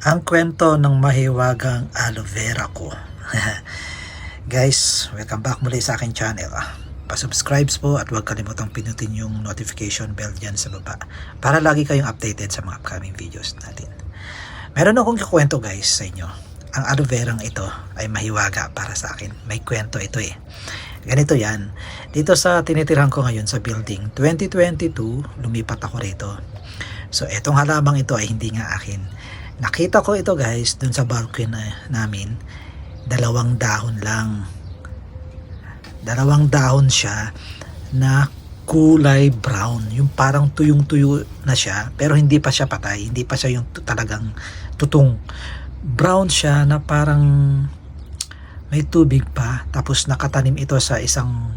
Ang kwento ng mahiwagang aloe vera ko. Guys, welcome back muli sa aking channel. Pa-subscribe po at huwag kalimutang pinutin yung notification bell dyan sa baba para lagi kayong updated sa mga upcoming videos natin. Meron akong kikwento guys sa inyo. Ang aloe vera ito ay mahiwaga para sa akin. May kwento ito eh. Ganito yan. Dito sa tinitirhan ko ngayon sa building, 2022, lumipat ako rito. So, etong halamang ito ay hindi nga akin. Nakita ko ito guys, dun sa balcony na, namin, dalawang dahon lang. Dalawang dahon siya na kulay brown. Yung parang tuyong-tuyo na siya, pero hindi pa siya patay. Hindi pa siya yung talagang tutong. Brown siya na parang may tubig pa. Tapos nakatanim ito sa isang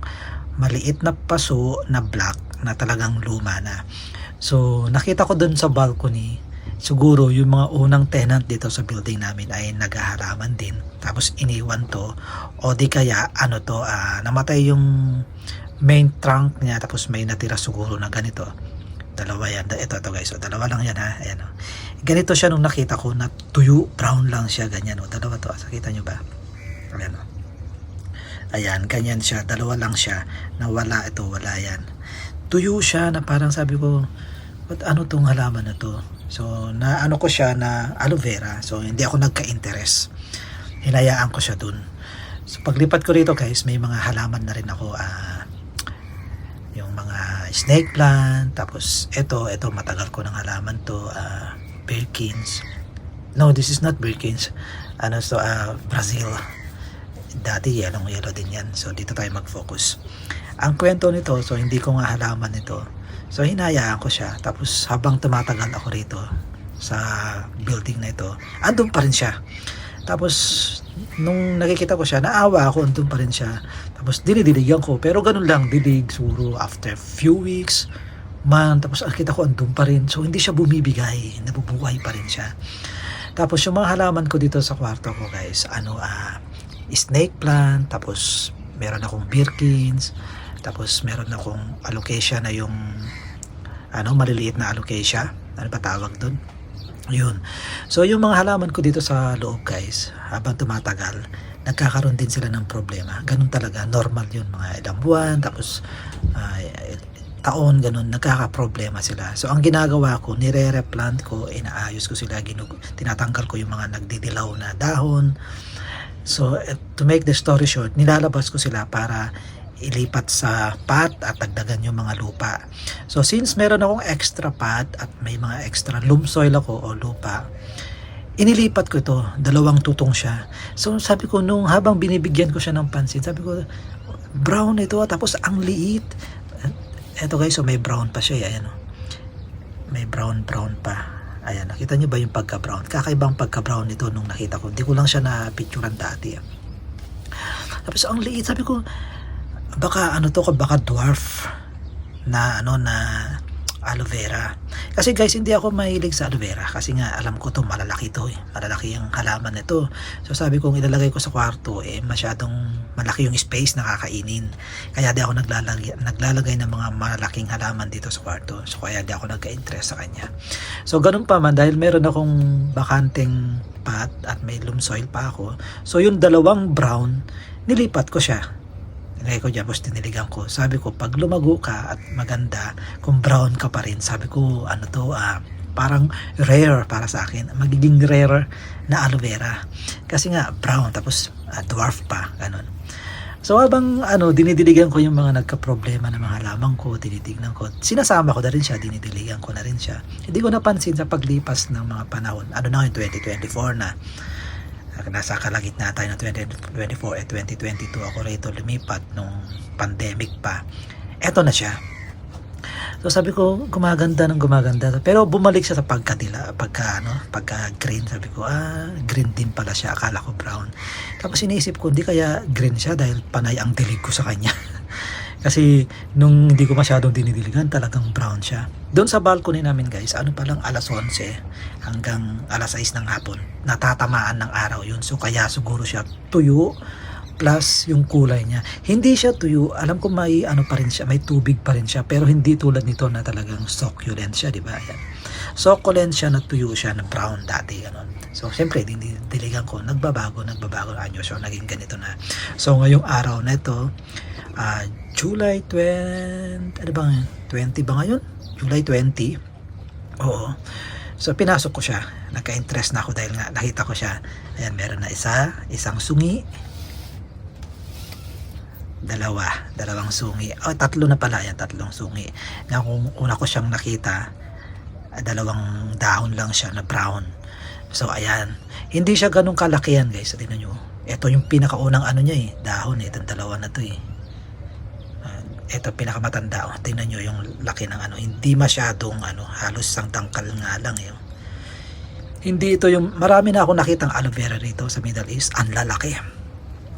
maliit na paso na black na talagang luma na. So, nakita ko dun sa balcony, siguro yung mga unang tenant dito sa building namin ay naghaharaman din. Tapos iniwan to. O di kaya, ano to, ah, namatay yung main trunk niya. Tapos may natira siguro na ganito. Dalawa yan. Ito, ito guys. O, dalawa lang yan ha. Ayan o. Ganito siya nung nakita ko na tuyo, brown lang siya. Ganyan o. Dalawa to. Sakita nyo ba? Ayan o. Ayan, ganyan siya. Dalawa lang siya. Na wala ito, wala yan. Tuyo siya na parang sabi ko, ano tong halaman na to? So, na ano ko siya na aloe vera. So, hindi ako nagka-interest. Hinayaan ko siya dun. So, paglipat ko rito guys, may mga halaman na rin ako. ah yung mga snake plant. Tapos, ito, ito, matagal ko ng halaman to. ah Birkins. No, this is not Birkins. Ano to, ah Brazil. Dati, yellow, yellow din yan. So, dito tayo mag-focus. Ang kwento nito, so hindi ko nga halaman nito. So hinayaan ko siya. Tapos habang tumatagal ako rito sa building na ito, andun pa rin siya. Tapos nung nakikita ko siya, naawa ako, andun pa rin siya. Tapos dinidiligan ko. Pero ganun lang, dilig siguro after few weeks, man, tapos nakita ko andun pa rin. So hindi siya bumibigay, nabubuhay pa rin siya. Tapos yung mga halaman ko dito sa kwarto ko guys, ano ah, snake plant, tapos meron akong Birkins, tapos meron akong alocasia na yung ano, maliliit na alocasia. Ano ba tawag doon? Yun. So, yung mga halaman ko dito sa loob, guys, habang tumatagal, nagkakaroon din sila ng problema. Ganun talaga, normal yun, mga ilang buwan, tapos ah, taon, ganun, nagkakaproblema sila. So, ang ginagawa ko, nire-replant ko, inaayos ko sila, ginug tinatanggal ko yung mga nagdidilaw na dahon. So, eh, to make the story short, nilalabas ko sila para ilipat sa pot at dagdagan yung mga lupa. So since meron akong extra pot at may mga extra loam soil ako o lupa, inilipat ko ito, dalawang tutong siya. So sabi ko nung habang binibigyan ko siya ng pansin, sabi ko brown ito tapos ang liit. Eto guys, so may brown pa siya, ayan oh. May brown brown pa. Ayan, nakita niyo ba yung pagka-brown? Kakaibang pagka-brown nito nung nakita ko. Hindi ko lang siya na-picturean dati. Tapos ang liit, sabi ko, baka ano to, baka dwarf na ano na aloe vera. Kasi guys, hindi ako mahilig sa aloe vera kasi nga alam ko to malalaki to eh. Malalaki yung halaman nito. So sabi ko ilalagay ko sa kwarto eh masyadong malaki yung space na kakainin. Kaya di ako naglalagay, naglalagay ng mga malalaking halaman dito sa kwarto. So kaya di ako nagka-interest sa kanya. So ganun pa man dahil meron akong bakanteng pot at may loam soil pa ako. So yung dalawang brown, nilipat ko siya nilagay ko dyan, tapos tiniligan ko. Sabi ko, pag lumago ka at maganda, kung brown ka pa rin, sabi ko, ano to, ah, parang rare para sa akin. Magiging rare na aloe vera. Kasi nga, brown, tapos ah, dwarf pa, ganun. So habang ano, dinidiligan ko yung mga nagka-problema ng mga lamang ko, tinitignan ko, sinasama ko na rin siya, dinidiligan ko na rin siya. Hindi ko napansin sa paglipas ng mga panahon, ano na yung 2024 na, nasa kalagitnaan tayo ng 2024 at 2022 ako rito lumipat nung pandemic pa. Eto na siya. So sabi ko gumaganda ng gumaganda. Pero bumalik siya sa pagkadila pagka ano pagka green. Sabi ko ah green din pala siya. Akala ko brown. Tapos iniisip ko hindi kaya green siya dahil panay ang dilig ko sa kanya kasi nung hindi ko masyadong dinidiligan talagang brown siya doon sa balcony namin guys ano pa lang alas 11 hanggang alas 6 ng hapon natatamaan ng araw yun so kaya siguro siya tuyo plus yung kulay niya hindi siya tuyo alam ko may ano pa rin siya may tubig pa rin siya pero hindi tulad nito na talagang succulent siya di ba Ayan. succulent siya, natuyo siya, na brown dati, ganun. So, siyempre, dinidiligan ko, nagbabago, nagbabago na anyo. So, naging ganito na. So, ngayong araw na ito, ah, July 20, ano ba ngayon? 20 ba ngayon? July 20. Oo. So, pinasok ko siya. Nagka-interest na ako dahil nga nakita ko siya. Ayan, meron na isa, isang sungi, dalawa, dalawang sungi. Oh, tatlo na pala yan, tatlong sungi. Na kung una ko siyang nakita, dalawang dahon lang siya na brown. So, ayan. Hindi siya ganun kalaki yan, guys. Tingnan nyo. Ito yung pinakaunang ano niya eh. Dahon eh. Itong dalawa na to eh. Ito pinakamatanda. Oh. Tingnan nyo yung laki ng ano. Hindi masyadong ano. Halos isang tangkal nga lang eh. oh. Hindi ito yung... Marami na ako nakitang aloe vera rito sa Middle East. Ang lalaki.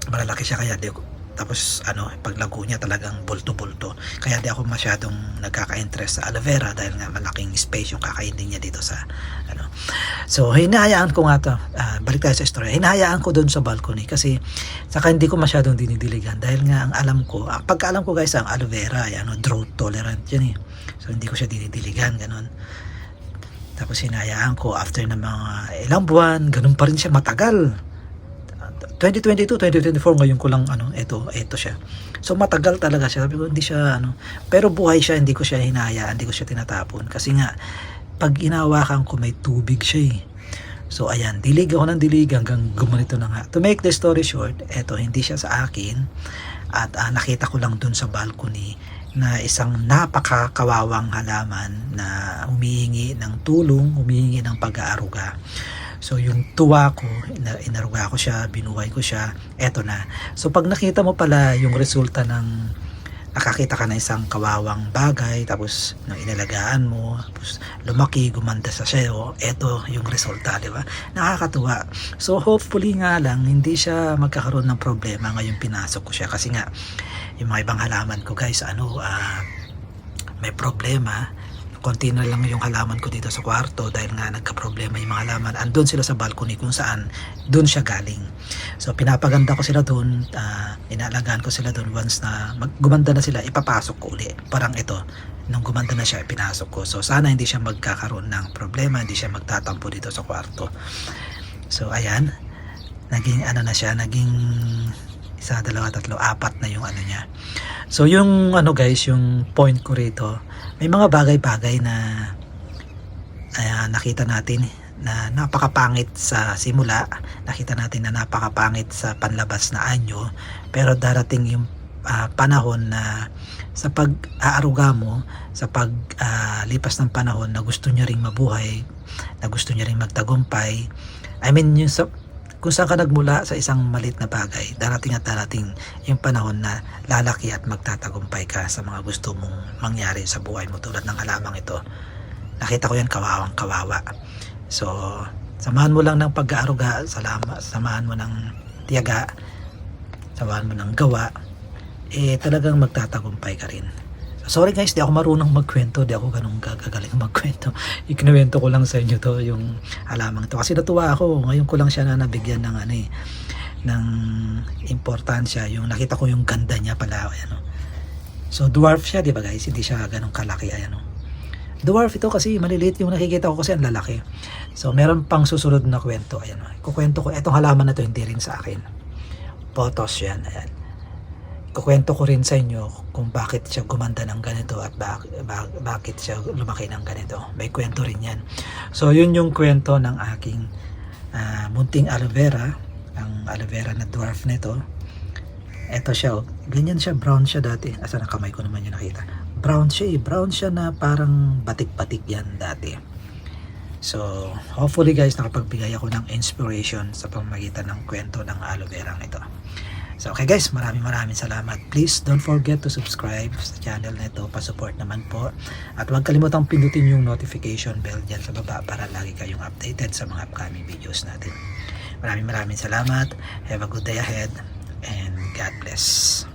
Malalaki siya kaya di. Tapos ano, paglago niya talagang bulto-bulto. Kaya di ako masyadong nagkaka-interest sa aloe vera dahil nga malaking space yung kakainin niya dito sa ano. So, hinahayaan ko nga to. ah, balik tayo sa story. Hinahayaan ko doon sa balcony kasi saka hindi ko masyadong dinidiligan dahil nga ang alam ko, ah, pagka alam ko guys, ang aloe vera, ay, ano, drought tolerant yan eh. So, hindi ko siya dinidiligan, ganun. Tapos hinayaan ko after ng mga ilang buwan, ganun pa rin siya matagal. 2022, 2024 ngayon ko lang ano, ito, ito siya. So matagal talaga siya. Sabi ko hindi siya ano, pero buhay siya, hindi ko siya hinahayaan, hindi ko siya tinatapon kasi nga pag inawakan ko may tubig siya eh. So ayan, dilig ako ng dilig hanggang gumanito na nga. To make the story short, eto hindi siya sa akin at ah, nakita ko lang dun sa balcony na isang napakakawawang halaman na humihingi ng tulong, humihingi ng pag-aaruga. So yung tuwa ko, ina- inaruga ko siya, binuhay ko siya, eto na. So pag nakita mo pala yung resulta ng nakakita ka na isang kawawang bagay, tapos nang inalagaan mo, tapos lumaki, gumanda sa sayo, eto yung resulta, di ba? Nakakatuwa. So hopefully nga lang, hindi siya magkakaroon ng problema ngayong pinasok ko siya. Kasi nga, yung mga ibang halaman ko guys, ano, ah, may problema konti na lang yung halaman ko dito sa kwarto dahil nga nagka-problema yung mga halaman. Andun sila sa balcony kung saan doon siya galing. So pinapaganda ko sila doon, ah, inaalagaan ko sila doon once na mag- gumanda na sila, ipapasok ko uli. Parang ito, nung gumanda na siya, pinasok ko. So sana hindi siya magkakaroon ng problema, hindi siya magtatampo dito sa kwarto. So ayan, naging ano na siya, naging isa, dalawa, tatlo, apat na yung ano niya. So yung ano guys, yung point ko rito, may mga bagay-bagay na ah, nakita natin na napakapangit sa simula, nakita natin na napakapangit sa panlabas na anyo, pero darating yung ah, panahon na sa pag-aaruga mo, sa paglipas ng panahon na gusto niya ring mabuhay, na gusto niya ring magtagumpay, I mean, yung sa, kung saan ka nagmula sa isang malit na bagay, darating at darating yung panahon na lalaki at magtatagumpay ka sa mga gusto mong mangyari sa buhay mo tulad ng halamang ito. Nakita ko yan kawawang kawawa. So, samahan mo lang ng pag-aaruga, salama, samahan mo ng tiyaga, samahan mo ng gawa, eh talagang magtatagumpay ka rin. Sorry guys, di ako marunong magkwento, di ako ganun gagaling magkwento. Ikinuwento ko lang sa inyo to, yung halamang to. Kasi natuwa ako, ngayon ko lang siya na nabigyan ng ano eh, ng importansya. Yung nakita ko yung ganda niya pala, ano. So dwarf siya, di ba guys? Hindi siya ganun kalaki, ayan o. Dwarf ito kasi maliliit yung nakikita ko kasi ang lalaki. So meron pang susunod na kwento, ayan. Kukwento ko, etong halaman na to hindi rin sa akin. Photos yan, ayan kukwento ko rin sa inyo kung bakit siya gumanda ng ganito at bak- bak- bakit siya lumaki ng ganito. May kwento rin yan. So, yun yung kwento ng aking ah, munting aloe vera, ang aloe vera na dwarf nito. Ito siya, oh. ganyan siya, brown siya dati. Asa na kamay ko naman yung nakita. Brown siya eh, brown siya na parang batik-batik yan dati. So, hopefully guys, nakapagbigay ako ng inspiration sa pamamagitan ng kwento ng aloe vera ito. So, okay guys, maraming maraming salamat. Please don't forget to subscribe sa channel na ito. Pa-support naman po. At huwag kalimutang pindutin yung notification bell dyan sa baba para lagi kayong updated sa mga upcoming videos natin. Maraming maraming salamat. Have a good day ahead and God bless.